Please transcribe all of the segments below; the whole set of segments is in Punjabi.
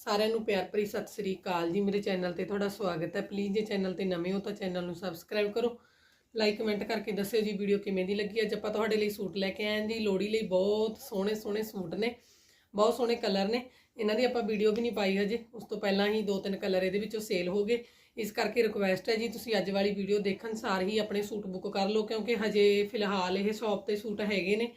ਸਾਰਿਆਂ ਨੂੰ ਪਿਆਰ ਭਰੀ ਸਤਿ ਸ੍ਰੀ ਅਕਾਲ ਜੀ। ਮੇਰੇ ਚੈਨਲ ਤੇ ਤੁਹਾਡਾ ਸਵਾਗਤ ਹੈ। ਪਲੀਜ਼ ਜੇ ਚੈਨਲ ਤੇ ਨਵੇਂ ਹੋ ਤਾਂ ਚੈਨਲ ਨੂੰ ਸਬਸਕ੍ਰਾਈਬ ਕਰੋ। ਲਾਈਕ ਕਮੈਂਟ ਕਰਕੇ ਦੱਸਿਓ ਜੀ ਵੀਡੀਓ ਕਿਵੇਂ ਦੀ ਲੱਗੀ। ਅੱਜ ਆਪਾਂ ਤੁਹਾਡੇ ਲਈ ਸੂਟ ਲੈ ਕੇ ਆਏ ਹਾਂ ਜੀ। ਲੋੜੀ ਲਈ ਬਹੁਤ ਸੋਹਣੇ ਸੋਹਣੇ ਸੂਟ ਨੇ। ਬਹੁਤ ਸੋਹਣੇ ਕਲਰ ਨੇ। ਇਹਨਾਂ ਦੀ ਆਪਾਂ ਵੀਡੀਓ ਵੀ ਨਹੀਂ ਪਾਈ ਹਜੇ। ਉਸ ਤੋਂ ਪਹਿਲਾਂ ਹੀ ਦੋ ਤਿੰਨ ਕਲਰ ਇਹਦੇ ਵਿੱਚੋਂ ਸੇਲ ਹੋ ਗਏ। ਇਸ ਕਰਕੇ ਰਿਕੁਐਸਟ ਹੈ ਜੀ, ਤੁਸੀਂ ਅੱਜ ਵਾਲੀ ਵੀਡੀਓ ਦੇਖਣ, ਸਾਰ ਹੀ ਆਪਣੇ ਸੂਟ ਬੁੱਕ ਕਰ ਲਓ। ਕਿਉਂਕਿ ਹਜੇ ਫਿਲਹਾਲ ਇਹ ਸ਼ਾਪ ਤੇ ਸੂਟ ਹੈਗੇ ਨੇ।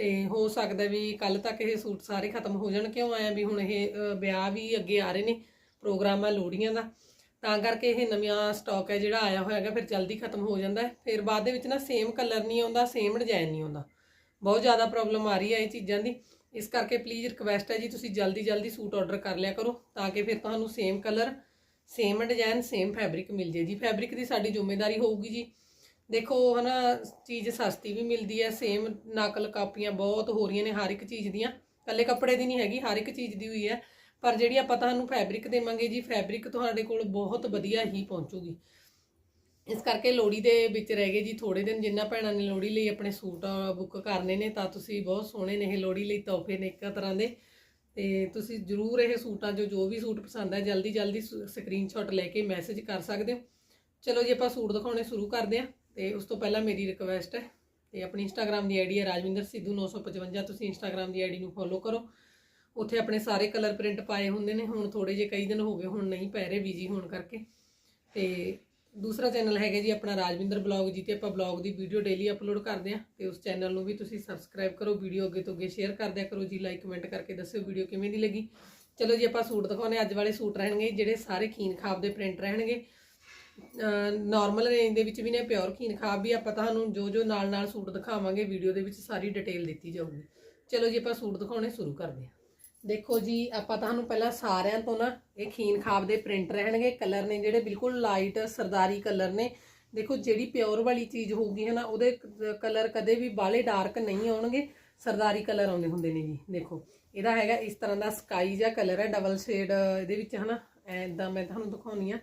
ਤੇ ਹੋ ਸਕਦਾ ਵੀ ਕੱਲ ਤੱਕ ਇਹ ਸੂਟ ਸਾਰੇ ਖਤਮ ਹੋ ਜਾਣ, ਕਿਉਂ ਆਇਆ ਵੀ ਹੁਣ ਇਹ ਵਿਆਹ ਵੀ ਅੱਗੇ ਆ ਰਹੇ ਨੇ, ਪ੍ਰੋਗਰਾਮ ਆ ਲੋੜੀਆਂ ਦਾ। ਤਾਂ ਕਰਕੇ ਇਹ ਨਵੀਆਂ ਸਟਾਕ ਹੈ ਜਿਹੜਾ ਆਇਆ ਹੋਇਆ ਹੈਗਾ, ਫਿਰ ਜਲਦੀ ਖਤਮ ਹੋ ਜਾਂਦਾ ਹੈ। ਫਿਰ ਬਾਅਦ ਦੇ ਵਿੱਚ ਨਾ ਸੇਮ ਕਲਰ ਨਹੀਂ ਆਉਂਦਾ ਸੇਮ ਡਿਜ਼ਾਈਨ ਨਹੀਂ ਆਉਂਦਾ। ਬਹੁਤ ਜ਼ਿਆਦਾ ਪ੍ਰੋਬਲਮ ਆ ਰਹੀ ਹੈ ਇਹ ਚੀਜ਼ਾਂ ਦੀ। ਇਸ ਕਰਕੇ ਪਲੀਜ਼ ਰਿਕਵੈਸਟ ਹੈ ਜੀ, ਤੁਸੀਂ ਜਲਦੀ ਜਲਦੀ ਸੂਟ ਆਰਡਰ ਕਰ ਲਿਆ ਕਰੋ, ਤਾਂ ਕਿ ਫਿਰ ਤੁਹਾਨੂੰ same colour same design same fabric ਮਿਲ ਜੇ ਜੀ। ਫੈਬਰਿਕ ਦੀ ਸਾਡੀ ਜ਼ਿੰਮੇਵਾਰੀ ਹੋਊਗੀ ਜੀ। ਦੇਖੋ, ਹਨਾ, ਚੀਜ਼ ਸਸਤੀ ਵੀ ਮਿਲਦੀ ਹੈ ਸੇਮ ਨਕਲ ਕਾਪੀਆਂ ਬਹੁਤ ਹੋ ਰਹੀਆਂ ਨੇ ਹਰ ਇੱਕ ਚੀਜ਼ ਦੀਆਂ। ਕੱਲੇ ਕੱਪੜੇ ਦੀ ਨਹੀਂ ਹੈਗੀ, ਹਰ ਇੱਕ ਚੀਜ਼ ਦੀ ਹੋਈ ਹੈ। ਪਰ ਜਿਹੜੀ ਆਪਾਂ ਤੁਹਾਨੂੰ ਫੈਬਰਿਕ ਦੇਵਾਂਗੇ ਜੀ ਫੈਬਰਿਕ ਤੁਹਾਡੇ ਕੋਲ ਬਹੁਤ ਵਧੀਆ ਹੀ ਪਹੁੰਚੂਗੀ। ਇਸ ਕਰਕੇ ਲੋੜੀ ਦੇ ਵਿੱਚ ਰਹਿ ਗਏ ਜੀ ਥੋੜੇ ਦਿਨ ਜਿੰਨਾ ਭੈਣਾਂ ਨੇ ਲੋੜੀ ਲਈ ਆਪਣੇ ਸੂਟ ਬੁੱਕ ਕਰਨੇ ਨੇ, ਤਾਂ ਤੁਸੀਂ ਬਹੁਤ ਸੋਹਣੇ ਨੇ ਇਹ ਲੋੜੀ ਲਈ ਤੋਹਫੇ ਨੇ ਇੱਕ ਤਰ੍ਹਾਂ ਦੇ। ਤੇ ਤੁਸੀਂ ਜਰੂਰ ਇਹ ਸੂਟਾਂ ਜੋ ਜੋ ਵੀ ਸੂਟ ਪਸੰਦ ਹੈ ਜਲਦੀ ਜਲਦੀ ਸਕਰੀਨਸ਼ਾਟ ਲੈ ਕੇ ਮੈਸੇਜ ਕਰ ਸਕਦੇ ਹੋ। ਚਲੋ ਜੀ, ਆਪਾਂ ਸੂਟ ਦਿਖਾਉਣੇ ਸ਼ੁਰੂ ਕਰਦੇ ਹਾਂ। ਤੇ ਉਸ ਤੋਂ ਪਹਿਲਾਂ ਮੇਰੀ ਰਿਕਵੈਸਟ ਹੈ ਤੇ ਆਪਣੀ ਇੰਸਟਾਗ੍ਰam ਦੀ ਆਈਡੀ ਹੈ ਰਾਜਵਿੰਦਰ ਸਿੱਧੂ 955 ਤੁਸੀਂ ਇੰਸਟਾਗ੍ਰam ਦੀ ਆਈਡੀ ਨੂੰ ਫੋਲੋ ਕਰੋ। ਉੱਥੇ ਆਪਣੇ ਸਾਰੇ ਕਲਰ ਪ੍ਰਿੰਟ ਪਾਏ ਹੁੰਦੇ ਨੇ, ਹੁਣ ਥੋੜੇ ਜੇ ਕਈ ਦਿਨ ਹੋ ਗਏ, ਹੁਣ ਨਹੀਂ ਪੈ ਰਹੇ ਬਿਜ਼ੀ ਹੋਣ ਕਰਕੇ। ਤੇ ਦੂਸਰਾ ਚੈਨਲ ਹੈਗਾ ਜੀ ਆਪਣਾ ਰਾਜਵਿੰਦਰ ਬਲੌਗ ਜਿੱਤੇ ਆਪਾਂ ਬਲੌਗ ਦੀ ਵੀਡੀਓ ਡੇਲੀ ਅਪਲੋਡ ਕਰਦੇ ਆ ਤੇ ਉਸ ਚੈਨਲ ਨੂੰ ਵੀ ਤੁਸੀਂ ਸਬਸਕ੍ਰਾਈਬ ਕਰੋ ਵੀਡੀਓ ਅੱਗੇ ਤੋਂ ਅੱਗੇ ਸ਼ੇਅਰ ਕਰਦਿਆ ਕਰੋ, ਜੀ ਲਾਈਕ ਕਮੈਂਟ ਕਰਕੇ ਦੱਸਿਓ ਵੀਡੀਓ ਕਿਵੇਂ ਦੀ ਲੱਗੀ। ਚਲੋ ਜੀ, ਆਪਾਂ ਸੂਟ ਦਿਖਾਉਣੇ ਅੱਜ ਵਾਲੇ ਸੂਟ ਰਹਿਣਗੇ, ਜਿਹੜੇ ਸਾਰੇ ਖੀਨ ਖਾਬ ਦੇ ਪ੍ਰਿੰਟ ਰਹਿਣਗੇ। ਨਾਰਮਲ ਰੇਂਜ ਦੇ ਵਿੱਚ ਵੀ ਨੇ ਪਿਓਰ ਖੀਨ ਖਾਬ ਵੀ ਆਪਾਂ ਤੁਹਾਨੂੰ ਜੋ ਜੋ ਨਾਲ ਨਾਲ ਸੂਟ ਦਿਖਾਵਾਂਗੇ ਵੀਡੀਓ ਦੇ ਵਿੱਚ ਸਾਰੀ ਡਿਟੇਲ ਦਿੱਤੀ ਜਾਊਗੀ। ਚਲੋ ਜੀ, ਆਪਾਂ ਸੂਟ ਦਿਖਾਉਣੇ ਸ਼ੁਰੂ ਕਰਦੇ ਹਾਂ। ਦੇਖੋ ਜੀ, ਆਪਾਂ ਤੁਹਾਨੂੰ ਪਹਿਲਾਂ ਸਾਰਿਆਂ ਤੋਂ ਨਾ ਇਹ ਖੀਨ ਖਾਬ ਦੇ ਪ੍ਰਿੰਟ ਰਹਿਣਗੇ। ਕਲਰ ਨੇ ਜਿਹੜੇ ਬਿਲਕੁਲ ਲਾਈਟ ਸਰਦਾਰੀ ਕਲਰ ਨੇ, ਦੇਖੋ ਜਿਹੜੀ ਪਿਓਰ ਵਾਲੀ ਚੀਜ਼ ਹੋਊਗੀ ਹੈ ਨਾ ਉਹਦੇ ਕਲਰ ਕਦੇ ਵੀ ਬਾਲੇ ਡਾਰਕ ਨਹੀਂ ਆਉਣਗੇ। ਸਰਦਾਰੀ ਕਲਰ ਆਉਂਦੇ ਹੁੰਦੇ ਨੇ ਜੀ, ਦੇਖੋ। ਇਹਦਾ ਹੈਗਾ ਇਸ ਤਰ੍ਹਾਂ ਦਾ ਸਕਾਈ ਜਿਹਾ ਕਲਰ ਹੈ ਡਬਲ ਸ਼ੇਡ ਇਹਦੇ ਵਿੱਚ ਹੈ ਨਾ ਐਦਾਂ ਮੈਂ ਤੁਹਾਨੂੰ ਦਿਖਾਉਣੀ ਆ।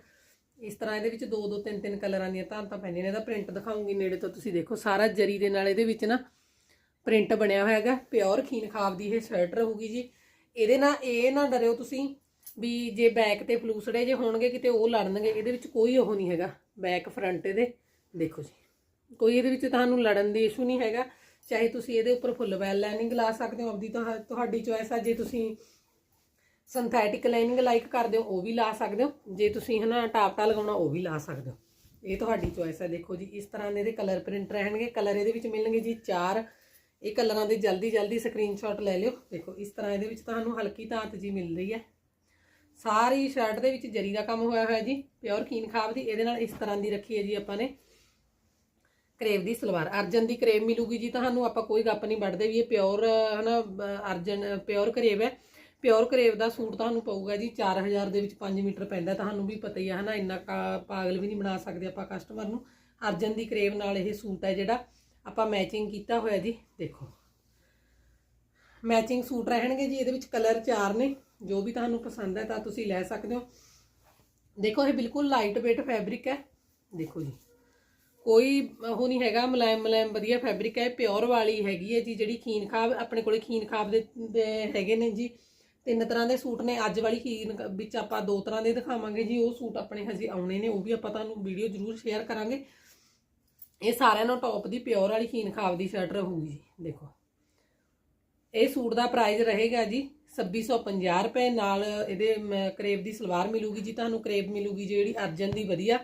ਇਸ ਤਰ੍ਹਾਂ ਇਹਦੇ ਵਿੱਚ ਦੋ ਦੋ, ਤਿੰਨ ਤਿੰਨ ਕਲਰਾਂ ਦੀਆਂ ਧਾਤਾਂ ਪੈਂਦੀਆਂ ਨੇ। ਇਹਦਾ ਪ੍ਰਿੰਟ ਦਿਖਾਉਂਗੀ ਨੇੜੇ ਤੋਂ, ਤੁਸੀਂ ਦੇਖੋ, ਸਾਰਾ ਜਰੀ ਦੇ ਨਾਲ ਇਹਦੇ ਵਿੱਚ ਨਾ ਪ੍ਰਿੰਟ ਬਣਿਆ ਹੋਇਆ ਹੈਗਾ। ਪਿਓਰ ਖੀਨ ਖਾਬ ਦੀ ਇਹ ਸ਼ਰਟ ਰਹੂਗੀ ਜੀ। ਇਹਦੇ ਨਾਲ ਇਹ ਨਾ ਡਰਿਓ ਤੁਸੀਂ ਵੀ ਜੇ ਬੈਕ ਤੇ ਫਲੂਸੜੇ ਜੇ ਹੋਣਗੇ, ਕਿਤੇ ਉਹ ਲੜਨਗੇ। ਇਹਦੇ ਵਿੱਚ ਕੋਈ ਉਹ ਨਹੀਂ ਹੈਗਾ। ਬੈਕ ਫਰੰਟ ਇਹਦੇ। ਦੇਖੋ ਜੀ। ਕੋਈ ਇਹਦੇ ਵਿੱਚ ਤੁਹਾਨੂੰ ਲੜਨ ਦੀ ਇਸ਼ੂ ਨਹੀਂ ਹੈਗਾ। ਚਾਹੇ ਤੁਸੀਂ ਇਹਦੇ ਉੱਪਰ ਫੁੱਲ ਵੈਲ ਲਾਈਨਿੰਗ ਲਾ ਸਕਦੇ ਹੋ, ਆਪਦੀ ਤੁਹਾ- ਤੁਹਾਡੀ ਚੋਇਸ ਆ। ਜੇ ਤੁਸੀਂ ਸਿੰਥੈਟਿਕ ਲਾਈਨਿੰਗ ਲਾਈਕ ਕਰਦੇ ਹੋ, ਉਹ ਵੀ ਲਾ ਸਕਦੇ ਹੋ। ਜੇ ਤੁਸੀਂ ਹਨਾ ਟਾਪਟਾ ਲਗਾਉਣਾ, ਉਹ ਵੀ ਲਾ ਸਕਦੇ ਹੋ। ਇਹ ਤੁਹਾਡੀ ਚੋਇਸ ਹੈ। ਦੇਖੋ ਜੀ, ਇਸ ਤਰ੍ਹਾਂ ਦੇ ਇਹਦੇ ਕਲਰ ਪ੍ਰਿੰਟ ਰਹਿਣਗੇ। ਕਲਰ ਇਹਦੇ ਵਿੱਚ ਮਿਲਣਗੇ ਜੀ ਚਾਰ। ਇਹ ਕਲਰਾਂ ਦੇ ਜਲਦੀ ਜਲਦੀ ਸਕਰੀਨਸ਼ਾਟ ਲੈ ਲਿਓ। ਦੇਖੋ, ਇਸ ਤਰ੍ਹਾਂ ਇਹਦੇ ਵਿੱਚ ਤੁਹਾਨੂੰ ਹਲਕੀ ਧਾਤ ਜੀ ਮਿਲ ਰਹੀ ਹੈ। ਸਾਰੀ ਸ਼ਰਟ ਦੇ ਵਿੱਚ ਜਰੀ ਦਾ ਕੰਮ ਹੋਇਆ ਹੋਇਆ ਜੀ। ਪਿਓਰ ਖੀਨ ਖਾਬ ਦੀ। ਇਹਦੇ ਨਾਲ ਇਸ ਤਰ੍ਹਾਂ ਦੀ ਰੱਖੀ ਹੈ ਜੀ ਆਪਾਂ ਨੇ। ਕਰੇਵ ਦੀ ਸਲਵਾਰ। ਅਰਜਨ ਦੀ ਕਰੇਵ ਮਿਲੂਗੀ ਜੀ। ਤੁਹਾਨੂੰ ਆਪਾਂ ਕੋਈ ਗੱਪ ਨਹੀਂ ਵੱਢਦੇ ਵੀ ਇਹ ਪਿਓਰ ਹਨਾ ਅਹ ਅਰਜਨ ਪਿਓਰ ਕਰੇਵ ਹੈ। ਪਿਓਰ ਕਰੇਵ ਦਾ ਸੂਟ ਤੁਹਾਨੂੰ ਪਊਗਾ ਜੀ 4000 ਦੇ ਵਿੱਚ 5 ਮੀਟਰ ਪੈਂਦਾ, ਤੁਹਾਨੂੰ ਵੀ ਪਤਾ ਹੀ ਆ, ਹਨਾ, ਇੰਨਾ ਕਾ- ਪਾਗਲ ਵੀ ਨਹੀਂ ਬਣਾ ਸਕਦੇ ਆਪਾਂ ਕਸਟਮਰ ਨੂੰ। ਅਰਜਨ ਦੀ ਕਰੇਵ ਨਾਲ ਇਹ ਸੂਟ ਹੈ ਜਿਹੜਾ ਆਪਾਂ ਮੈਚਿੰਗ ਕੀਤਾ ਹੋਇਆ ਜੀ, ਦੇਖੋ। ਮੈਚਿੰਗ ਸੂਟ ਰਹਿਣਗੇ ਜੀ, ਇਹਦੇ ਵਿੱਚ ਕਲਰ ਚਾਰ ਨੇ, ਜੋ ਵੀ ਤੁਹਾਨੂੰ ਪਸੰਦ ਹੈ ਤਾਂ ਤੁਸੀਂ ਲੈ ਸਕਦੇ ਹੋ। ਦੇਖੋ, ਇਹ ਬਿਲਕੁਲ ਲਾਈਟ weight ਫੈਬਰਿਕ ਹੈ। ਦੇਖੋ ਜੀ, ਕੋਈ ਉਹ ਨਹੀਂ ਹੈਗਾ ਮਲਾਇਮ ਮੁਲਾਇਮ ਵਧੀਆ ਫੈਬਰਿਕ ਹੈ ਪਿਓਰ ਵਾਲੀ ਹੈਗੀ ਹੈ ਜੀ, ਜਿਹੜੀ ਖੀਨ ਖਾਬ ਆਪਣੇ ਕੋਲੇ ਖੀਨ ਖਾਬ ਦੇ ਹੈਗੇ ਨੇ ਜੀ। ਤਿੰਨ ਤਰ੍ਹਾਂ ਦੇ ਸੂਟ ਨੇ, ਅੱਜ ਵਾਲੀ ਖੀਨ ਵਿੱਚ ਆਪਾਂ ਦੋ ਤਰ੍ਹਾਂ ਦੇ ਦਿਖਾਵਾਂਗੇ ਜੀ, ਉਹ ਸੂਟ ਆਪਣੇ ਹਜੇ ਆਉਣੇ ਨੇ, ਉਹ ਵੀ ਆਪਾਂ ਤੁਹਾਨੂੰ ਵੀਡੀਓ ਜ਼ਰੂਰ ਸ਼ੇਅਰ ਕਰਾਂਗੇ। ਇਹ ਸਾਰਿਆਂ ਨੂੰ ਟੌਪ ਦੀ ਪਿਓਰ ਵਾਲੀ ਖੀਨ ਖਾਬ ਦੀ ਸ਼ਰਟ ਰਹੂਗੀ ਜੀ, ਦੇਖੋ। ਇਹ ਸੂਟ ਦਾ ਪ੍ਰਾਈਸ ਰਹੇਗਾ ਜੀ 2650 ਰੁਪਏ, ਨਾਲ ਇਹਦੇ ਕਰੇਬ ਦੀ ਸਲਵਾਰ ਮਿਲੂਗੀ ਜੀ, ਤੁਹਾਨੂੰ ਕਰੇਬ ਮਿਲੂਗੀ ਜਿਹੜੀ ਅਰਜਨ ਦੀ ਵਧੀਆ,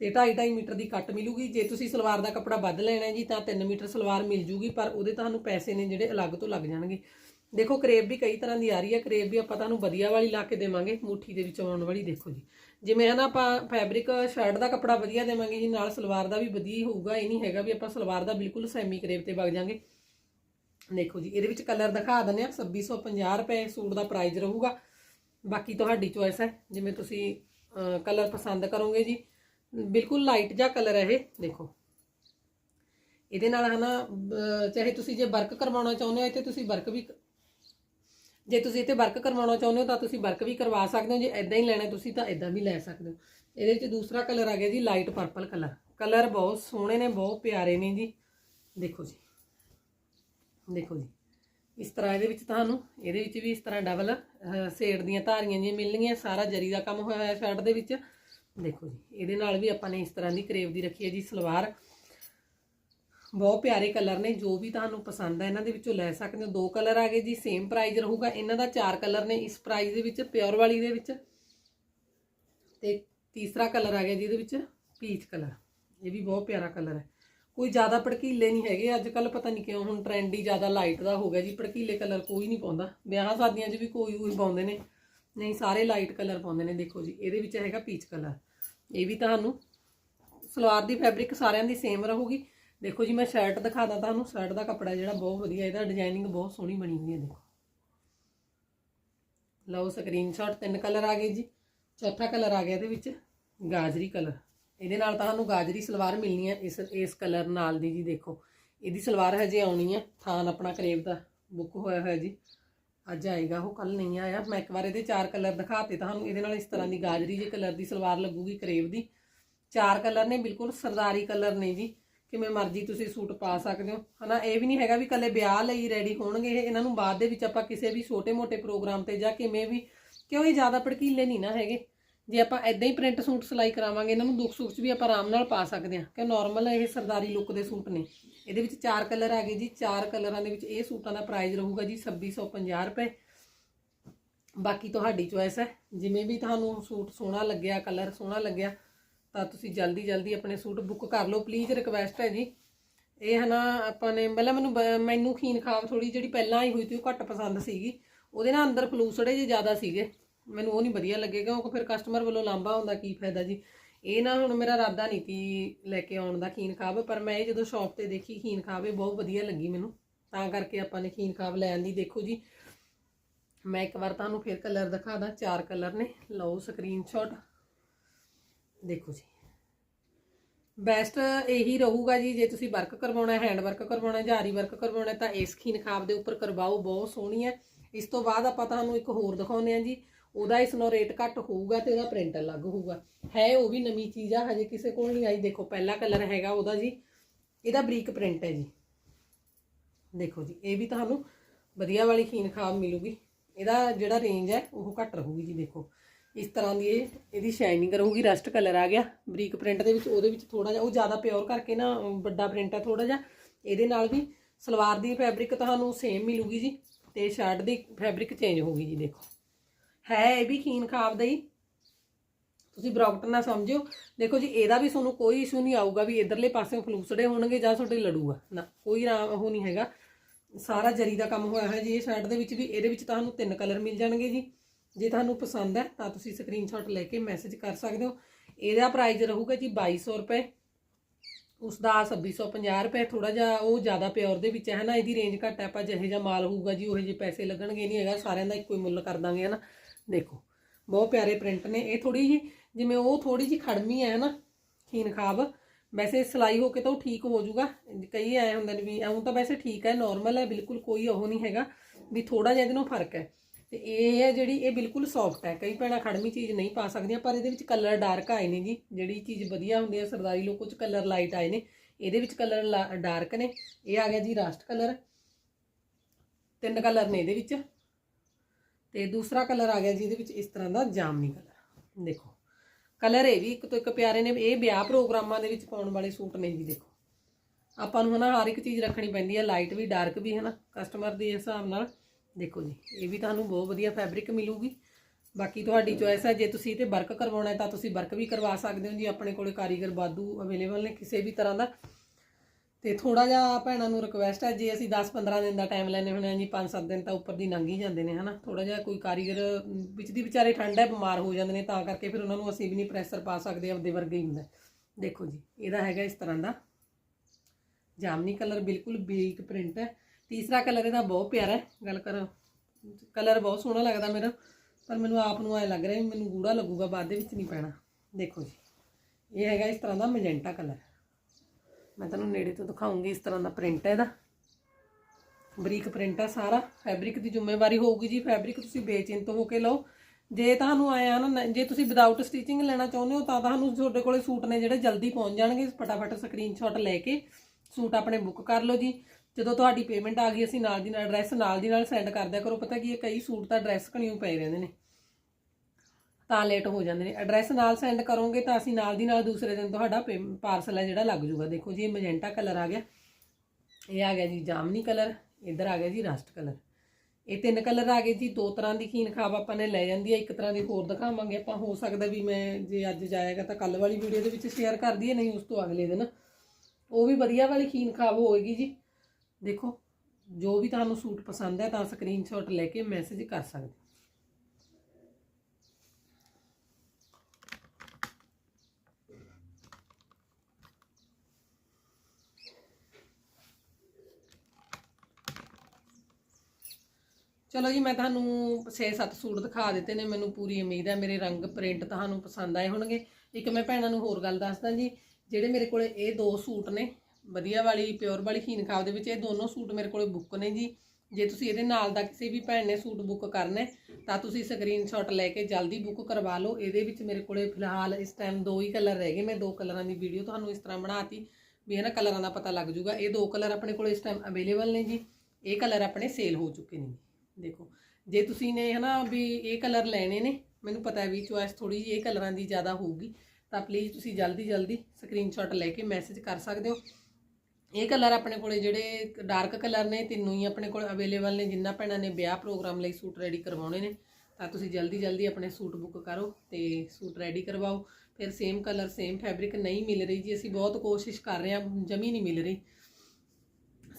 ਤੇ 2.5 ਮੀਟਰ ਦੀ ਕੱਟ ਮਿਲੂਗੀ। ਜੇ ਤੁਸੀਂ ਸਲਵਾਰ ਦਾ ਕੱਪੜਾ ਵੱਧ ਲੈਣਾ ਜੀ, ਤਾਂ 3 ਮੀਟਰ ਸਲਵਾਰ ਮਿਲ ਜੂਗੀ, ਪਰ ਉਹਦੇ ਤੁਹਾਨੂੰ ਪੈਸੇ ਨੇ ਜਿਹੜੇ ਅਲੱਗ ਤੋਂ ਲੱਗ ਜਾਣਗੇ। ਦੇਖੋ ਕਰੇਬ ਵੀ ਕਈ ਤਰ੍ਹਾਂ ਦੀ ਆ ਰਹੀ ਹੈ ਕਰੇਬ ਵੀ ਆਪਾਂ ਤੁਹਾਨੂੰ ਵਧੀਆ ਵਾਲੀ ਲਾ ਕੇ ਦੇਵਾਂਗੇ। ਮੁੱਠੀ ਦੇ ਵਿੱਚ ਆਉਣ ਵਾਲੀ ਦੇਖੋ ਜੀ। ਜਿਵੇਂ ਹੈ ਨਾ ਆਪਾਂ ਫੈਬਰਿਕ ਸ਼ਰਟ ਦਾ ਕੱਪੜਾ ਵਧੀਆ ਦੇਵਾਂਗੇ ਜੀ ਨਾਲ ਸਲਵਾਰ ਦਾ ਵੀ ਵਧੀਆ ਹੋਊਗਾ। ਇਹ ਨਹੀਂ ਹੈਗਾ ਵੀ ਆਪਾਂ ਸਲਵਾਰ ਦਾ ਬਿਲਕੁਲ ਸੈਮੀ ਕਰੇਬ ਤੇ ਵਗ ਜਾਾਂਗੇ। ਦੇਖੋ ਜੀ ਇਹਦੇ ਵਿੱਚ ਕਲਰ ਦਿਖਾ ਦਿੰਦੇ ਆ 2650 ਰੁਪਏ ਸੂਟ ਦਾ ਪ੍ਰਾਈਸ ਰਹੂਗਾ। ਬਾਕੀ ਤੁਹਾਡੀ ਚੋਇਸ ਹੈ। ਜਿਵੇਂ ਤੁਸੀਂ ਕਲਰ ਪਸੰਦ ਕਰੋਗੇ ਜੀ। ਬਿਲਕੁਲ ਲਾਈਟ ਜਿਹਾ ਕਲਰ ਹੈ ਇਹ ਦੇਖੋ। ਇਹਦੇ ਨਾਲ ਹਨਾ ਅਹ, ਚਾਹੇ ਤੁਸੀਂ ਜੇ ਵਰਕ ਕਰਵਾਉਣਾ ਚਾਹੁੰਦੇ ਹੋ ਇੱਥੇ ਤੁਸੀਂ ਵਰਕ ਵੀ ਜੇ ਤੁਸੀਂ ਇੱਥੇ ਵਰਕ ਕਰਵਾਉਣਾ ਚਾਹੁੰਦੇ ਹੋ ਤਾਂ ਤੁਸੀਂ ਵਰਕ ਵੀ ਕਰਵਾ ਸਕਦੇ ਹੋ, ਜੇ ਇਦਾਂ ਹੀ ਲੈਣਾ ਤੁਸੀਂ ਤਾਂ ਇਦਾਂ ਵੀ ਲੈ ਸਕਦੇ ਹੋ। ਇਹਦੇ ਵਿੱਚ ਦੂਸਰਾ ਕਲਰ ਆ ਗਿਆ ਜੀ ਲਾਈਟ ਪਰਪਲ ਕਲਰ। ਕਲਰ ਬਹੁਤ ਸੋਹਣੇ ਨੇ, ਬਹੁਤ ਪਿਆਰੇ ਨੇ ਜੀ। ਦੇਖੋ ਜੀ। ਦੇਖੋ ਜੀ। ਇਸ ਤਰ੍ਹਾਂ ਇਹਦੇ ਵਿੱਚ ਤੁਹਾਨੂੰ, ਇਹਦੇ ਵਿੱਚ ਵੀ ਇਸ ਤਰ੍ਹਾਂ ਡਬਲ ਸੇਡ ਦੀਆਂ ਧਾਰੀਆਂ ਜਿਹੀਆਂ ਮਿਲਣਗੀਆਂ, ਸਾਰਾ ਜਰੀ ਦਾ ਕੰਮ ਹੋਇਆ ਹੋਇਆ ਸ਼ਰਟ ਦੇ ਵਿੱਚ। ਦੇਖੋ ਜੀ। ਇਹਦੇ ਨਾਲ ਵੀ ਆਪਾਂ ਨੇ ਇਸ ਤਰ੍ਹਾਂ ਦੀ ਕਰੇਵ ਦੀ ਰੱਖੀ ਹੈ ਜੀ, ਸਲਵਾਰ। ਬਹੁਤ ਪਿਆਰੇ ਕਲਰ ਨੇ, ਜੋ ਵੀ ਤੁਹਾਨੂੰ ਪਸੰਦ ਹੈ ਇਹਨਾਂ ਦੇ ਵਿੱਚੋਂ ਲੈ ਸਕਦੇ ਹੋ। ਦੋ ਕਲਰ ਆ ਗਏ ਜੀ ਸੇਮ ਪ੍ਰਾਈਸ ਰਹੂਗਾ। ਇਹਨਾਂ ਦਾ ਚਾਰ ਕਲਰ ਨੇ, ਇਸ ਪ੍ਰਾਈਸ ਦੇ ਵਿੱਚ ਪਿਓਰ ਵਾਲੀ ਦੇ ਵਿੱਚ। ਤੇ ਤੀਸਰਾ ਕਲਰ ਆ ਗਿਆ ਜਿਹਦੇ ਵਿੱਚ ਪੀਚ ਕਲਰ। ਇਹ ਵੀ ਬਹੁਤ ਪਿਆਰਾ ਕਲਰ ਹੈ। ਕੋਈ ਜ਼ਿਆਦਾ ਭੜਕੀਲੇ ਨਹੀਂ ਹੈਗੇ। ਅੱਜ ਕੱਲ ਪਤਾ ਨਹੀਂ ਕਿਉਂ ਹੁਣ ਟ੍ਰੈਂਡ ਹੀ ਜ਼ਿਆਦਾ ਲਾਈਟ ਦਾ ਹੋ ਗਿਆ ਜੀ। ਭੜਕੀਲੇ ਕਲਰ ਕੋਈ ਨਹੀਂ ਪਾਉਂਦਾ। ਵਿਆਹਾਂ ਸ਼ਾਦੀਆਂ 'ਚ ਵੀ ਕੋਈ ਕੋਈ ਪਾਉਂਦੇ ਨੇ। ਨਹੀਂ, ਸਾਰੇ ਲਾਈਟ ਕਲਰ ਪਾਉਂਦੇ ਨੇ, ਦੇਖੋ ਜੀ। ਇਹਦੇ ਵਿੱਚ ਹੈਗਾ ਪੀਚ ਕਲਰ। ਇਹ ਵੀ ਤੁਹਾਨੂੰ ਸਲਵਾਰ ਦੀ ਫੈਬਰਿਕ ਸਾਰਿਆਂ ਦੀ ਸੇਮ ਰਹੂਗੀ। ਦੇਖੋ ਜੀ, ਮੈਂ ਸ਼ਰਟ ਦਿਖਾਦਾ ਤੁਹਾਨੂੰ। ਸ਼ਰਟ ਦਾ ਕੱਪੜਾ ਜਿਹੜਾ ਬਹੁਤ ਵਧੀਆ, ਇਹਦਾ ਡਿਜ਼ਾਈਨਿੰਗ ਬਹੁਤ ਸੋਹਣੀ ਬਣੀ ਹੋਈ ਹੈ, ਦੇਖੋ। ਲਓ ਸਕਰੀਨਸ਼ਾਟ ਤਿੰਨ ਕਲਰ ਆ ਗਏ ਜੀ। ਚੌਥਾ ਕਲਰ ਆ ਗਿਆ ਇਹਦੇ ਵਿੱਚ, ਗਾਜਰੀ ਕਲਰ ਇਹਦੇ ਨਾਲ ਤੁਹਾਨੂੰ ਗਾਜਰੀ ਸਲਵਾਰ ਮਿਲਣੀ ਹੈ, ਇਸ ਇਸ ਕਲਰ ਨਾਲ ਦੀ ਜੀ, ਦੇਖੋ। ਇਹਦੀ ਸਲਵਾਰ ਹਜੇ ਆਉਣੀ ਹੈ, ਥਾਨ ਆਪਣਾ ਕਰੇਵ ਦਾ ਬੁੱਕ ਹੋਇਆ ਹੋਇਆ ਜੀ। ਅੱਜ ਆਏਗਾ, ਉਹ ਕੱਲ ਨਹੀਂ ਆਇਆ। ਮੈਂ ਇੱਕ ਵਾਰ ਇਹਦੇ ਚਾਰ ਕਲਰ ਦਿਖਾਤੇ ਤੁਹਾਨੂੰ ਇਹਦੇ ਨਾਲ ਇਸ ਤਰ੍ਹਾਂ ਦੀ ਗਾਜਰੀ ਜੇ ਕਲਰ ਦੀ ਸਲਵਾਰ ਲੱਗੂਗੀ ਕਰੇਵ ਦੀ। ਚਾਰ ਕਲਰ ਨੇ, ਬਿਲਕੁਲ ਸਰਦਾਰੀ ਕਲਰ ਨੇ ਜੀ। ਕਿਵੇਂ ਮਰਜ਼ੀ ਤੁਸੀਂ ਸੂਟ ਪਾ ਸਕਦੇ ਹੋ। ਹਨਾ, ਇਹ ਵੀ ਨਹੀਂ ਹੈਗਾ ਵੀ ਕੱਲੇ ਵਿਆਹ ਲਈ ਰੈਡੀ ਹੋਣਗੇ, ਇਹ ਇਹਨਾਂ ਨੂੰ ਬਾਅਦ ਦੇ ਵਿੱਚ ਆਪਾਂ ਕਿਸੇ ਵੀ ਛੋਟੇ-ਮੋਟੇ ਪ੍ਰੋਗਰਾਮ ਤੇ ਜਾਂ ਕਿਵੇਂ ਵੀ ਕਿਉਂ ਇਹ ਜ਼ਿਆਦਾ ਭੜਕੀਲੇ ਨਹੀਂ ਨਾ ਹੈਗੇ। ਜੇ ਆਪਾਂ ਐਦਾਂ ਹੀ ਪ੍ਰਿੰਟ ਸੂਟ ਸਿਲਾਈ ਕਰਾਵਾਂਗੇ, ਇਹਨਾਂ ਨੂੰ ਦੁੱਖ ਸੁੱਖ 'ਚ ਵੀ ਆਪਾਂ ਆਰਾਮ ਨਾਲ ਪਾ ਸਕਦੇ ਹਾਂ। ਕਿ ਨਾਰਮਲ ਇਹ ਸਰਦਾਰੀ ਲੁੱਕ ਦੇ ਸੂਟ ਨੇ। ਇਹਦੇ ਵਿੱਚ ਚਾਰ ਕਲਰ ਆ ਗਏ ਜੀ, ਚਾਰ ਕਲਰਾਂ ਦੇ ਵਿੱਚ ਇਹ ਸੂਟਾਂ ਦਾ ਪ੍ਰਾਈਸ ਰਹੂਗਾ ਜੀ 2650 ਰੁਪਏ। ਬਾਕੀ ਤੁਹਾਡੀ ਚੋਇਸ ਹੈ। ਜਿਵੇਂ ਵੀ ਤੁਹਾਨੂੰ ਸੂਟ ਸੋਹਣਾ ਲੱਗਿਆ ਕਲਰ ਸੋਹਣਾ ਲੱਗਿਆ ਤਾਂ ਤੁਸੀਂ ਜਲਦੀ ਜਲਦੀ ਆਪਣੇ ਸੂਟ ਬੁੱਕ ਕਰ ਲਓ। ਪਲੀਜ਼ ਰਿਕਵੈਸਟ ਹੈ ਜੀ। ਇਹ ਹਨਾ, ਆਪਾਂ ਨੇ ਪਹਿਲਾਂ ਮੈਨੂੰ ਬ- ਮੈਨੂੰ ਖੀਨ ਖਾਬ ਥੋੜੀ ਜਿਹੜੀ ਪਹਿਲਾਂ ਆਈ ਹੋਈ ਸੀ, ਉਹ ਘੱਟ ਪਸੰਦ ਸੀਗੀ। ਉਹਦੇ ਨਾਲ ਅੰਦਰ ਫਲੂਸੜੇ ਜੇ ਜ਼ਿਆਦਾ ਸੀਗੇ, ਮੈਨੂੰ ਉਹ ਨਹੀਂ ਵਧੀਆ ਲੱਗੇ ਕਿਉਂਕਿ ਫਿਰ ਕਸਟਮਰ ਵੱਲੋਂ ਲਾਂਭਾ ਹੁੰਦਾ, ਕੀ ਫਾਇਦਾ ਜੀ। ਇਹ ਨਾ ਹੁਣ ਮੇਰਾ ਇਰਾਦਾ ਨਹੀਂ ਸੀ ਲੈ ਕੇ ਆਉਣ ਦਾ ਖੀਨ ਖਾਬ ਪਰ ਮੈਂ ਇਹ ਜਦੋਂ ਸ਼ਾਪ ਤੇ ਦੇਖੀ ਖੀਨ ਖਾਬ ਇਹ ਬਹੁਤ ਵਧੀਆ ਲੱਗੀ ਮੈਨੂੰ। ਤਾਂ ਕਰਕੇ ਆਪਾਂ ਨੇ ਖੀਨ ਖਾਬ ਲੈਣ ਦੀ ਦੇਖੋ ਜੀ। ਮੈਂ ਇੱਕ ਵਾਰ ਤੁਹਾਨੂੰ ਫਿਰ ਕਲਰ ਦਿਖਾਦਾ ਚਾਰ ਕਲਰ ਨੇ। ਲਓ ਸਕਰੀਨਸ਼ਾਟ ਦੇਖੋ ਜੀ। ਬੈਸਟ ਇਹੀ ਰਹੂਗਾ ਜੀ, ਜੇ ਤੁਸੀਂ ਵਰਕ ਕਰਵਾਉਣਾ ਹੈਂਡ ਵਰਕ ਕਰਵਾਉਣਾ ਜਾਂ ਆਰੀ ਵਰਕ ਕਰਵਾਉਣਾ, ਤਾਂ ਇਸ ਖੀਨ ਖਾਬ ਦੇ ਉੱਪਰ ਕਰਵਾਓ, ਬਹੁਤ ਸੋਹਣੀ ਹੈ। ਇਸ ਤੋਂ ਬਾਅਦ ਆਪਾਂ ਤੁਹਾਨੂੰ ਇੱਕ ਹੋਰ ਦਿਖਾਉਂਦੇ ਹਾਂ ਜੀ। ਉਹਦਾ ਇਸ ਨੂੰ ਰੇਟ ਘੱਟ ਹੋਊਗਾ ਤੇ ਉਹਦਾ ਪ੍ਰਿੰਟ ਅਲੱਗ ਹੋਊਗਾ। ਹੈ ਉਹ ਵੀ ਨਵੀਂ ਚੀਜ਼ ਆ, ਹਜੇ ਕਿਸੇ ਕੋਲ ਨਹੀਂ ਆਈ। ਦੇਖੋ, ਪਹਿਲਾ ਕਲਰ ਹੈਗਾ ਉਹਦਾ ਜੀ। ਇਹਦਾ ਬਰੀਕ ਪ੍ਰਿੰਟ ਹੈ ਜੀ। ਦੇਖੋ ਜੀ, ਇਹ ਵੀ ਤੁਹਾਨੂੰ ਵਧੀਆ ਵਾਲੀ ਖੀਨ ਖਾਬ ਮਿਲੂਗੀ। ਇਹਦਾ ਜਿਹੜਾ ਰੇਂਜ ਹੈ, ਉਹ ਘੱਟ ਰਹੂਗੀ ਜੀ, ਦੇਖੋ। ਇਸ ਤਰ੍ਹਾਂ ਦੀ ਇਹ, ਇਹਦੀ ਸ਼ਾਈਨਿੰਗ ਰਹੂਗੀ ਰਸਟ ਕਲਰ ਆ ਗਿਆ। ਬਰੀਕ ਪ੍ਰਿੰਟ ਦੇ ਵਿੱਚ, ਉਹਦੇ ਵਿੱਚ ਥੋੜਾ ਜਿਹਾ, ਉਹ ਜ਼ਿਆਦਾ ਪਿਓਰ ਕਰਕੇ ਨਾ ਵੱਡਾ ਪ੍ਰਿੰਟ ਹੈ ਥੋੜਾ ਜਿਹਾ। ਇਹਦੇ ਨਾਲ ਵੀ ਸਲਵਾਰ ਦੀ ਫੈਬਰਿਕ ਤੁਹਾਨੂੰ ਸੇਮ ਮਿਲੂਗੀ ਜੀ ਤੇ ਸ਼ਰਟ ਦੀ ਫੈਬਰਿਕ ਚੇਂਜ ਹੋਊਗੀ ਜੀ, ਦੇਖੋ। ਹੈ ਇਹ ਵੀ ਖੀਨ ਖਾਬ ਦਾ ਹੀ। ਤੁਸੀਂ ਬਰੌਕਟ ਨਾ ਸਮਝਿਓ। ਦੇਖੋ ਜੀ, ਇਹਦਾ ਵੀ ਤੁਹਾਨੂੰ ਕੋਈ ਇਸ਼ੂ ਨਹੀਂ ਆਊਗਾ ਵੀ ਇਧਰਲੇ ਪਾਸੇ ਫਲੂਸੜੇ ਹੋਣਗੇ ਜਾਂ ਤੁਹਾਡੇ ਲੜੂਗਾ ਨਾ, ਕੋਈ ਰਾ- ਉਹ ਨਹੀਂ ਹੈਗਾ। ਸਾਰਾ ਜਰੀ ਦਾ ਕੰਮ ਹੋਇਆ ਹੈ ਜੀ, ਇਹ ਸ਼ਰਟ ਦੇ ਵਿੱਚ ਵੀ, ਇਹਦੇ ਵਿੱਚ ਤੁਹਾਨੂੰ ਤਿੰਨ ਕਲਰ ਮਿਲ ਜਾਣਗੇ ਜੀ। ਜੇ ਤੁਹਾਨੂੰ ਪਸੰਦ ਹੈ, ਤਾਂ ਤੁਸੀਂ ਸਕਰੀਨਸ਼ਾਟ ਲੈ ਕੇ ਮੈਸੇਜ ਕਰ ਸਕਦੇ ਹੋ। ਇਹਦਾ ਪ੍ਰਾਈਸ ਰਹੂਗਾ ਜੀ 2200 ਰੁਪਏ। ਉਸ ਦਾ 2650 ਰੁਪਏ ਥੋੜਾ ਜਿਹਾ ਉਹ ਜ਼ਿਆਦਾ ਪਿਓਰ ਦੇ ਵਿੱਚ ਹੈ ਨਾ, ਇਹਦੀ ਰੇਂਜ ਘੱਟ ਹੈ, ਆਪਾਂ ਜਿਹੇ ਜਿਹਾ ਮਾਲ ਹੋਊਗਾ ਜੀ, ਉਹ ਜਿਹੇ ਪੈਸੇ ਲੱਗਣਗੇ ਨਹੀਂ ਹੈਗਾ, ਸਾਰਿਆਂ ਦਾ ਇੱਕੋ ਹੀ ਮੁੱਲ ਕਰ ਦਾਂਗੇ ਹੈ ਨਾ ਦੇਖੋ, ਬਹੁਤ ਪਿਆਰੇ ਪ੍ਰਿੰਟ ਨੇ। ਇਹ ਥੋੜੀ ਜੀ ਜਿਵੇਂ ਉਹ ਥੋੜੀ ਜੀ ਖੜਮੀ ਹੈ ਨਾ ਖੀਨ ਖਾਬ। ਵੈਸੇ ਸਿਲਾਈ ਹੋ ਕੇ ਤਾਂ ਉਹ ਠੀਕ ਹੋ ਜਾਊਗਾ। ਕਈ ਐ ਹੁੰਦੇ ਨੇ ਵੀ ਐਉਂ ਤਾਂ ਵੈਸੇ ਠੀਕ ਹੈ ਨਾਰਮਲ ਹੈ, ਬਿਲਕੁਲ ਕੋਈ ਉਹ ਨਹੀਂ ਹੈਗਾ, ਵੀ ਥੋੜਾ ਜਿਹਾ ਇਹਦੇ ਨਾਲ ਫ਼ਰਕ ਹੈ। ਤੇ ਇਹ ਹੈ ਜਿਹੜੀ ਇਹ ਬਿਲਕੁਲ ਸੌਫਟ ਹੈ। ਕਈ ਭੈਣਾਂ ਖੜਮੀ ਚੀਜ਼ ਨਹੀਂ ਪਾ ਸਕਦੀਆਂ, ਪਰ ਇਹਦੇ ਵਿੱਚ ਕਲਰ ਡਾਰਕ ਆਏ ਨੇ ਜੀ। ਜਿਹੜੀ ਚੀਜ਼ ਵਧੀਆ ਹੁੰਦੀ ਹੈ, ਸਰਦਾਰੀ ਲੋਕੋ ਚ ਕਲਰ ਲਾਈਟ ਆਏ ਨੇ। ਇਹਦੇ ਵਿੱਚ ਕਲਰ ਡਾਰਕ ਨੇ। ਇਹ ਆ ਗਿਆ ਜੀ ਰਾਸ਼ਟ ਕਲਰ ਤਿੰਨ ਕਲਰ ਨੇ ਇਹਦੇ ਵਿੱਚ। ਤੇ ਦੂਸਰਾ ਕਲਰ ਆ ਗਿਆ ਜੀ ਇਹਦੇ ਵਿੱਚ ਇਸ ਤਰ੍ਹਾਂ ਦਾ ਜਾਮਨੀ ਕਲਰ ਦੇਖੋ ਕਲਰ ਇਹ ਵੀ ਇੱਕ ਤੋਂ ਇੱਕ ਪਿਆਰੇ ਨੇ। ਇਹ ਵਿਆਹ ਪ੍ਰੋਗਰਾਮਾਂ ਦੇ ਵਿੱਚ ਪਾਉਣ ਵਾਲੇ ਸੂਟ ਨੇ ਜੀ, ਦੇਖੋ। ਆਪਾਂ ਨੂੰ ਹਨਾ ਹਰ ਇੱਕ ਚੀਜ਼ ਰੱਖਣੀ ਪੈਂਦੀ ਹੈ। ਲਾਈਟ ਵੀ ਡਾਰਕ ਵੀ ਹਨਾ ਕਸਟਮਰ ਦੇ ਹਿਸਾਬ ਨਾਲ। ਦੇਖੋ ਜੀ, ਇਹ ਵੀ ਤੁਹਾਨੂੰ ਬਹੁਤ ਵਧੀਆ ਫੈਬਰਿਕ ਮਿਲੂਗੀ। ਬਾਕੀ ਤੁਹਾਡੀ ਚੋਇਸ ਹੈ, ਜੇ ਤੁਸੀਂ ਇਹ ਤੇ ਵਰਕ ਕਰਵਾਉਣਾ ਹੈ ਤਾਂ ਤੁਸੀਂ ਵਰਕ ਵੀ ਕਰਵਾ ਸਕਦੇ ਹੋ ਜੀ, ਆਪਣੇ ਕੋਲੇ ਕਾਰੀਗਰ ਬਾਦੂ ਅਵੇਲੇਬਲ ਨੇ ਕਿਸੇ ਵੀ ਤਰ੍ਹਾਂ ਦਾ। ਤੇ ਥੋੜਾ ਜਿਹਾ ਭੈਣਾਂ ਨੂੰ ਰਿਕਵੈਸਟ ਹੈ, ਜੇ ਅਸੀਂ 10-15 ਦਿਨ ਦਾ ਟਾਈਮ ਲੈਣੇ ਹੁੰਦੇ ਆ ਜੀ 5-7 ਦਿਨ ਤਾਂ ਉੱਪਰ ਦੀ ਲੰਘ ਹੀ ਜਾਂਦੇ ਨੇ, ਹਨਾ। ਥੋੜਾ ਜਿਹਾ ਕੋਈ ਕਾਰੀਗਰ, ਵਿੱਚ ਦੀ ਵਿਚਾਰੇ ਠੰਡ ਹੈ, ਬਿਮਾਰ ਹੋ ਜਾਂਦੇ ਨੇ, ਤਾਂ ਕਰਕੇ ਫਿਰ ਉਹਨਾਂ ਨੂੰ ਅਸੀਂ ਵੀ ਨਹੀਂ ਪ੍ਰੈਸ਼ਰ ਪਾ ਸਕਦੇ, ਆਪਦੇ ਵਰਗੇ ਹੀ ਹੁੰਦਾ ਦੇਖੋ ਜੀ, ਇਹਦਾ ਹੈਗਾ ਇਸ ਤਰ੍ਹਾਂ ਦਾ ਜਾਮਨੀ ਕਲਰ ਬਿਲਕੁਲ ਬਰੀਕ ਪ੍ਰਿੰਟ ਹੈ। ਤੀਸਰਾ ਕਲਰ ਇਹਦਾ ਬਹੁਤ ਪਿਆਰਾ ਹੈ, ਗੱਲ ਕਰ। ਕਲਰ ਬਹੁਤ ਸੋਹਣਾ ਲੱਗਦਾ ਮੇਰਾ, ਪਰ ਮੈਨੂੰ ਆਪ ਨੂੰ ਐ ਲੱਗ ਰਿਹਾ ਵੀ ਮੈਨੂੰ ਗੂੜਾ ਲੱਗੂਗਾ, ਬਾਅਦ ਦੇ ਵਿੱਚ ਨਹੀਂ ਪੈਣਾ। ਦੇਖੋ ਜੀ, ਇਹ ਹੈਗਾ ਇਸ ਤਰ੍ਹਾਂ ਦਾ ਮੈਜੈਂਟਾ ਕਲਰ। ਮੈਂ ਤੁਹਾਨੂੰ ਨੇੜੇ ਤੋਂ ਦਿਖਾਉਂਗੀ ਇਸ ਤਰ੍ਹਾਂ ਦਾ ਪ੍ਰਿੰਟ ਹੈ ਇਹਦਾ। ਬਰੀਕ ਪ੍ਰਿੰਟ ਹੈ ਸਾਰਾ, ਫੈਬਰਿਕ ਦੀ ਜ਼ਿੰਮੇਵਾਰੀ ਹੋਊਗੀ ਜੀ। ਫੈਬਰਿਕ ਤੁਸੀਂ ਬੇਚਿੰਤ ਹੋ ਕੇ ਲਓ। ਜੇ ਤੁਹਾਨੂੰ ਆਇਆ ਨਾ ਜੇ ਤੁਸੀਂ ਵਿਦਆਊਟ ਸਟਿਚਿੰਗ ਲੈਣਾ ਚਾਹੁੰਦੇ ਹੋ, ਤਾਂ ਤੁਹਾਨੂੰ ਤੁਹਾਡੇ ਕੋਲੇ ਸੂਟ ਨੇ ਜਿਹੜੇ ਜਲਦੀ ਪਹੁੰਚ ਜਾਣਗੇ। ਫਟਾਫਟ ਸਕਰੀਨਸ਼ਾਟ ਲੈ ਕੇ ਸੂਟ ਆਪਣੇ ਬੁੱਕ ਕਰ ਲਓ ਜੀ। ਜਦੋਂ ਤੁਹਾਡੀ ਪੇਮੈਂਟ ਆ ਗਈ, ਅਸੀਂ ਨਾਲ ਦੀ ਨਾਲ ਐਡਰੈਸ ਨਾਲ ਦੀ ਨਾਲ ਸੈਂਡ ਕਰ ਦਿਆ ਕਰੋ। ਪਤਾ ਕੀ ਇਹ ਕਈ ਸੂਟ ਤਾਂ ਐਡਰੈਸ ਕਣੀਓ ਪਏ ਰਹਿੰਦੇ ਨੇ। ਤਾਂ ਲੇਟ ਹੋ ਜਾਂਦੇ ਨੇ। ਐਡਰੈਸ ਨਾਲ ਸੈਂਡ ਕਰੋਗੇ ਤਾਂ ਅਸੀਂ ਨਾਲ ਦੀ ਨਾਲ ਦੂਸਰੇ ਦਿਨ ਤੁਹਾਡਾ ਪਾਰਸਲ ਹੈ ਜਿਹੜਾ ਲੱਗ ਜੂਗਾ। ਦੇਖੋ ਜੀ, ਇਹ ਮੈਜੈਂਟਾ ਕਲਰ ਆ ਗਿਆ। ਇਹ ਆ ਗਿਆ ਜੀ ਜਾਮਨੀ ਕਲਰ ਇੱਧਰ ਆ ਗਿਆ ਜੀ ਰਸਟ ਕਲਰ ਇਹ ਤਿੰਨ ਕਲਰ ਆ ਗਏ ਜੀ। ਦੋ ਤਰ੍ਹਾਂ ਦੀ ਖੀਨ ਖਾਬ ਆਪਾਂ ਨੇ ਲੈ ਜਾਂਦੀ ਹੈ ਇੱਕ ਤਰ੍ਹਾਂ ਦੀ ਹੋਰ ਦਿਖਾਵਾਂਗੇ ਆਪਾਂ। ਹੋ ਸਕਦਾ ਵੀ ਮੈਂ ਜੇ ਅੱਜ ਜਾਏਗਾ ਤਾਂ ਕੱਲ ਵਾਲੀ ਵੀਡੀਓ ਦੇ ਵਿੱਚ ਸ਼ੇਅਰ ਕਰ ਦਈਏ ਨਹੀਂ ਉਸ ਤੋਂ ਅਗਲੇ ਦਿਨ। ਉਹ ਵੀ ਵਧੀਆ ਵਾਲੀ ਖੀਨ ਖਾਬ ਹੋਏਗੀ ਜੀ। ਦੇਖੋ, ਜੋ ਵੀ ਤੁਹਾਨੂੰ ਸੂਟ ਪਸੰਦ ਹੈ, ਤਾਂ ਸਕਰੀਨਸ਼ਾਟ ਲੈ ਕੇ ਮੈਸੇਜ ਕਰ ਸਕਦੇ ਚਲੋ ਜੀ, ਮੈਂ ਤੁਹਾਨੂੰ 6-7 ਸੂਟ ਦਿਖਾ ਦਿੱਤੇ ਨੇ, ਮੈਨੂੰ ਪੂਰੀ ਉਮੀਦ ਹੈ, ਮੇਰੇ ਰੰਗ ਪ੍ਰਿੰਟ ਤੁਹਾਨੂੰ ਪਸੰਦ ਆਏ ਹੋਣਗੇ। ਇੱਕ ਮੈਂ ਭੈਣਾਂ ਨੂੰ ਹੋਰ ਗੱਲ ਦੱਸਦਾ ਜੀ, ਜਿਹੜੇ ਮੇਰੇ ਕੋਲੇ ਇਹ ਦੋ ਸੂਟ ਨੇ ਵਧੀਆ ਵਾਲੀ ਪਿਓਰ ਵਾਲੀ ਖੀਨ ਖਾਬ ਦੇ ਵਿੱਚ ਇਹ ਦੋਨੋਂ ਸੂਟ ਮੇਰੇ ਕੋਲੇ ਬੁੱਕ ਨੇ ਜੀ। ਜੇ ਤੁਸੀਂ ਇਹਦੇ ਨਾਲ ਦਾ ਕਿਸੇ ਵੀ ਭੈਣ ਨੇ ਸੂਟ ਬੁੱਕ ਕਰਨਾ ਤਾਂ ਤੁਸੀਂ ਸਕਰੀਨਸ਼ਾਟ ਲੈ ਕੇ ਜਲਦੀ ਬੁੱਕ ਕਰਵਾ ਲਓ। ਇਹਦੇ ਵਿੱਚ ਮੇਰੇ ਕੋਲੇ ਫਿਲਹਾਲ ਇਸ ਟਾਈਮ ਦੋ ਹੀ ਕਲਰ ਰਹਿ ਗਏ ਮੈਂ ਦੋ ਕਲਰਾਂ ਦੀ ਵੀਡੀਓ ਤੁਹਾਨੂੰ ਇਸ ਤਰ੍ਹਾਂ ਬਣਾਤੀ ਵੀ ਇਹਨਾਂ ਕਲਰਾਂ ਦਾ ਪਤਾ ਲੱਗ ਜੂਗਾ ਇਹ ਦੋ ਕਲਰ ਆਪਣੇ ਕੋਲ ਇਸ ਟਾਈਮ ਅਵੇਲੇਬਲ ਨੇ ਜੀ। ਇਹ ਕਲਰ ਆਪਣੇ ਸੇਲ ਹੋ ਚੁੱਕੇ ਨੇ ਦੇਖੋ, ਜੇ ਤੁਸੀਂ ਨੇ ਹਨਾ ਵੀ ਇਹ ਕਲਰ ਲੈਣੇ ਨੇ, ਮੈਨੂੰ ਪਤਾ ਹੈ ਵੀ ਚੁਆਇਸ ਥੋੜੀ ਜਿਹੀ ਇਹ ਕਲਰਾਂ ਦੀ ਜ਼ਿਆਦਾ ਹੋਊਗੀ, ਤਾਂ ਪਲੀਜ਼ ਤੁਸੀਂ ਜਲਦੀ ਜਲਦੀ ਸਕਰੀਨਸ਼ਾਟ ਲੈ ਕੇ ਮੈਸੇਜ ਕਰ ਸਕਦੇ ਹੋ। ਇਹ ਕਲਰ ਆਪਣੇ ਕੋਲੇ ਜਿਹੜੇ ਡਾਰਕ ਕਲਰ ਨੇ, ਤਿੰਨੋਂ ਹੀ ਆਪਣੇ ਕੋਲ ਅਵੇਲੇਬਲ ਨੇ, ਜਿੰਨਾ ਭੈਣਾਂ ਨੇ ਵਿਆਹ ਪ੍ਰੋਗਰਾਮ ਲਈ ਸੂਟ ਰੈਡੀ ਕਰਵਾਉਣੇ ਨੇ। ਤਾਂ ਤੁਸੀਂ ਜਲਦੀ ਜਲਦੀ ਆਪਣੇ ਸੂਟ ਬੁੱਕ ਕਰੋ ਤੇ ਸੂਟ ਰੈਡੀ ਕਰਵਾਓ। ਫਿਰ ਸੇਮ ਕਲਰ ਸੇਮ ਫੈਬਰਿਕ ਨਹੀਂ ਮਿਲ ਰਹੀ ਜੀ। ਅਸੀਂ ਬਹੁਤ ਕੋਸ਼ਿਸ਼ ਕਰ ਰਹੇ ਹਾਂ, ਜਮੀ ਨਹੀਂ ਮਿਲ ਰਹੀ।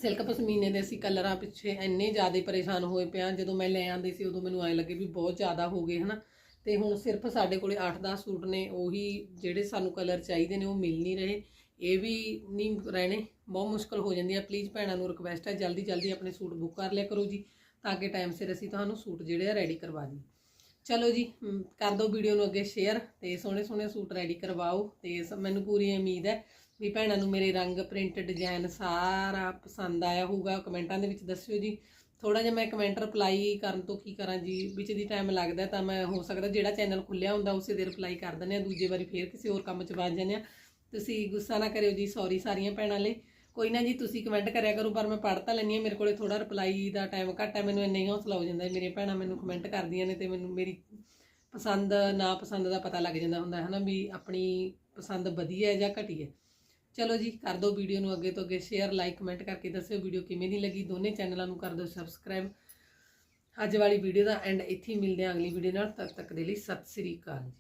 ਸਿਲਕ ਪਸ਼ਮੀਨੇ ਦੇ ਅਸੀਂ ਕਲਰਾਂ ਪਿੱਛੇ ਇੰਨੇ ਜ਼ਿਆਦਾ ਪਰੇਸ਼ਾਨ ਹੋਏ ਪਿਆ। ਜਦੋਂ ਮੈਂ ਲੈ ਆਂਦੀ ਸੀ, ਉਦੋਂ ਮੈਨੂੰ ਐਂ ਲੱਗੇ ਵੀ ਬਹੁਤ ਜ਼ਿਆਦਾ ਹੋ ਗਏ, ਹਨਾ। ਤੇ ਹੁਣ ਸਿਰਫ ਸਾਡੇ ਕੋਲੇ 8-10 ਸੂਟ ਨੇ, ਉਹੀ ਜਿਹੜੇ ਸਾਨੂੰ ਕਲਰ ਚਾਹੀਦੇ ਨੇ, ਉਹ ਮਿਲ ਨਹੀਂ ਰਹੇ। ਇਹ ਵੀ ਨਹੀਂ ਰਹਿਣੇ, ਬਹੁਤ ਮੁਸ਼ਕਲ ਹੋ ਜਾਂਦੀ ਹੈ ਪਲੀਜ਼ ਭੈਣਾਂ ਨੂੰ ਰਿਕਵੈਸਟ ਹੈ ਜਲਦੀ ਜਲਦੀ ਆਪਣੇ ਸੂਟ ਬੁੱਕ ਕਰ ਲਿਆ ਕਰੋ ਜੀ, ਤਾਂ ਕਿ ਟਾਈਮ ਸਿਰ ਅਸੀਂ ਤੁਹਾਨੂੰ ਸੂਟ ਜਿਹੜੇ ਆ ਰੈਡੀ ਕਰਵਾ ਦਈਏ। ਚਲੋ ਜੀ ਕਰ ਦਿਓ ਵੀਡੀਓ ਨੂੰ ਅੱਗੇ ਸ਼ੇਅਰ ਤੇ ਸੋਹਣੇ ਸੋਹਣੇ ਸੂਟ ਰੈਡੀ ਕਰਵਾਓ ਤੇ ਸ- ਮੈਨੂੰ ਪੂਰੀ ਉਮੀਦ ਹੈ ਵੀ ਭੈਣਾਂ ਨੂੰ ਮੇਰੇ ਰੰਗ ਪ੍ਰਿੰਟ ਡਿਜ਼ਾਈਨ ਸਾਰਾ ਪਸੰਦ ਆਇਆ ਹੋਊਗਾ। ਕਮੈਂਟਾਂ ਦੇ ਵਿੱਚ ਦੱਸਿਓ ਜੀ। ਥੋੜਾ ਜਿਹਾ ਮੈਂ ਕਮੈਂਟ ਰਿਪਲਾਈ ਕਰਨ ਤੋਂ ਕੀ ਕਰਾਂ ਜੀ? ਵਿੱਚ ਦੀ ਟਾਈਮ ਲੱਗਦਾ ਤਾਂ ਮੈਂ, ਹੋ ਸਕਦਾ ਜਿਹੜਾ ਚੈਨਲ ਖੁੱਲਿਆ ਹੁੰਦਾ ਉਸੇ ਦੇ ਰਿਪਲਾਈ ਕਰ ਦਿੰਦੇ ਆ ਦੂਜੇ ਵਾਰੀ ਫੇਰ ਕਿਸੇ ਹੋਰ ਕੰਮ 'ਚ ਵੱਜ ਜਾਂਦੇ ਆ ਤੁਸੀਂ ਗੁੱਸਾ ਨਾ ਕਰਿਓ ਜੀ ਸੌਰੀ ਸਾਰੀਆਂ ਭੈਣਾਂ ਲਈ ਕੋਈ ਨਾ ਜੀ, ਤੁਸੀਂ ਕਮੈਂਟ ਕਰਿਆ ਕਰੋ, ਪਰ ਮੈਂ ਪੜ੍ਹ ਤਾਂ ਲੈਂਦੀ ਹਾਂ। ਮੇਰੇ ਕੋਲੇ ਥੋੜਾ ਰਿਪਲਾਈ ਦਾ ਟਾਈਮ ਘੱਟ ਹੈ, ਮੈਨੂੰ ਇੰਨਾ ਹੀ ਹੌਸਲਾ ਹੋ ਜਾਂਦਾ ਮੇਰੀਆਂ ਭੈਣਾਂ ਮੈਨੂੰ ਕਮੈਂਟ ਕਰਦੀਆਂ ਨੇ ਤੇ ਮੈਨੂੰ ਮੇਰੀ ਪਸੰਦ ਨਾ ਪਸੰਦ ਦਾ ਪਤਾ ਲੱਗ ਜਾਂਦਾ ਹੁੰਦਾ ਹੈ ਨਾ ਵੀ ਆਪਣੀ ਪਸੰਦ ਵਧੀਆ ਹੈ ਜਾਂ ਘਟੀ ਹੈ। ਚਲੋ ਜੀ, ਕਰ ਦਿਓ ਵੀਡੀਓ ਨੂੰ ਅੱਗੇ ਤੋਂ ਅੱਗੇ ਸ਼ੇਅਰ ਲਾਈਕ ਕਮੈਂਟ ਕਰਕੇ ਦੱਸਿਓ ਵੀਡੀਓ ਕਿਵੇਂ ਦੀ ਲੱਗੀ। ਦੋਨੇ ਚੈਨਲਾਂ ਨੂੰ ਕਰ ਦਿਓ ਸਬਸਕ੍ਰਾਈਬ ਅੱਜ ਵਾਲੀ ਵੀਡੀਓ ਦਾ ਐਂਡ ਇੱਥੇ ਹੀ ਮਿਲਦੇ ਹਾਂ ਅਗਲੀ ਵੀਡੀਓ ਨਾਲ। ਤਦ ਤੱਕ ਦੇ ਲਈ ਸਤਿ ਸ੍ਰੀ ਅਕਾਲ ਜੀ।